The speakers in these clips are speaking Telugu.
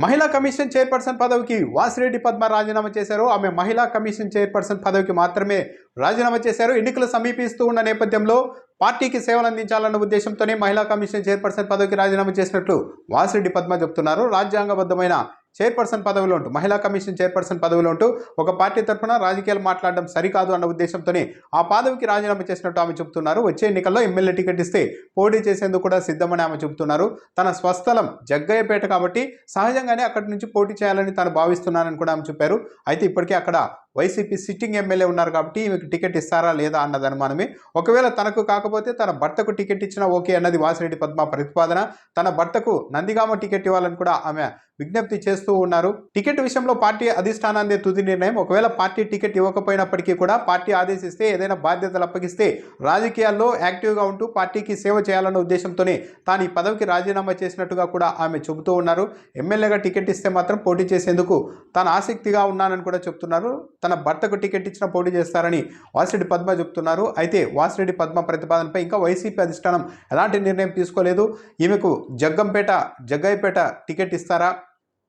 మహిళా కమిషన్ చైర్పర్సన్ పదవికి వాసిరెడ్డి పద్మ రాజీనామా చేశారు. ఆమె మహిళా కమిషన్ చైర్పర్సన్ పదవికి మాత్రమే రాజీనామా చేశారు. ఎన్నికలు సమీపిస్తూ ఉన్న నేపథ్యంలో పార్టీకి సేవలు అందించాలన్న ఉద్దేశంతోనే మహిళా కమిషన్ చైర్పర్సన్ పదవికి రాజీనామా చేసినట్లు వాసిరెడ్డి పద్మ చెబుతున్నారు రాజ్యాంగబద్ధమైన చైర్పర్సన్ పదవిలో ఉంటూ మహిళా కమిషన్ చైర్పర్సన్ పదవిలో ఉంటూ ఒక పార్టీ తరఫున రాజకీయాలు మాట్లాడడం సరికాదు అన్న ఉద్దేశంతోనే ఆ పదవికి రాజీనామా చేసినట్టు ఆమె చెబుతున్నారు. వచ్చే ఎన్నికల్లో ఎమ్మెల్యే టికెట్ ఇస్తే పోటీ చేసేందుకు కూడా సిద్ధమని ఆమె చెబుతున్నారు. తన స్వస్థలం జగ్గయ్యపేట కాబట్టి సహజంగానే అక్కడి నుంచి పోటీ చేయాలని తాను భావిస్తున్నానని కూడా ఆమె చెప్పారు. అయితే ఇప్పటికే అక్కడ వైసీపీ సిట్టింగ్ ఎమ్మెల్యే ఉన్నారు కాబట్టి ఈమెకు టికెట్ ఇస్తారా లేదా అన్నది అనుమానమే. ఒకవేళ తనకు కాకపోతే తన భర్తకు టికెట్ ఇచ్చినా ఓకే అన్నది వాసిరెడ్డి పద్మ ప్రతిపాదన. తన భర్తకు నందిగామ టికెట్ ఇవ్వాలని కూడా ఆమె విజ్ఞప్తి చేస్తూ ఉన్నారు. టికెట్ విషయంలో పార్టీ అధిష్టానాన్ని తుది నిర్ణయం. ఒకవేళ పార్టీ టికెట్ ఇవ్వకపోయినప్పటికీ కూడా పార్టీ ఆదేశిస్తే ఏదైనా బాధ్యతలు అప్పగిస్తే రాజకీయాల్లో యాక్టివ్గా ఉంటూ పార్టీకి సేవ చేయాలన్న ఉద్దేశంతోనే తాను ఈ పదవికి రాజీనామా చేసినట్టుగా కూడా ఆమె చెబుతూ ఉన్నారు. ఎమ్మెల్యేగా టికెట్ ఇస్తే మాత్రం పోటీ చేసేందుకు తాను ఆసక్తిగా ఉన్నానని కూడా చెప్తున్నారు. తన భర్తకు టికెట్ ఇచ్చిన పోటీ చేస్తారని వాసిరెడ్డి పద్మ చెప్తున్నారు. అయితే వాసిరెడ్డి పద్మ ప్రతిపాదనపై ఇంకా వైసీపీ అధిష్టానం ఎలాంటి నిర్ణయం తీసుకోలేదు. ఈమెకు జగ్గంపేట జగ్గయ్యపేట టికెట్ ఇస్తారా?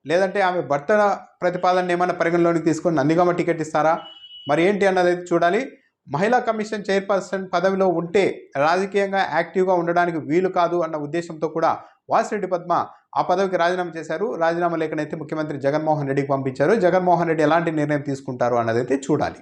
లేదంటే ఆమె భర్త ప్రతిపాదన ఏమైనా పరిగణలోనికి తీసుకొని నందిగామ టికెట్ ఇస్తారా? మరి ఏంటి అన్నది చూడాలి. మహిళా కమిషన్ చైర్పర్సన్ పదవిలో ఉంటే రాజకీయంగా యాక్టివ్గా ఉండడానికి వీలు కాదు అన్న ఉద్దేశంతో కూడా వాసిరెడ్డి పద్మ ఆ పదవికి రాజీనామా చేశారు. రాజీనామా లేఖనైతే ముఖ్యమంత్రి జగన్మోహన్ రెడ్డికి పంపించారు. జగన్మోహన్ రెడ్డి ఎలాంటి నిర్ణయం తీసుకుంటారు అన్నదైతే చూడాలి.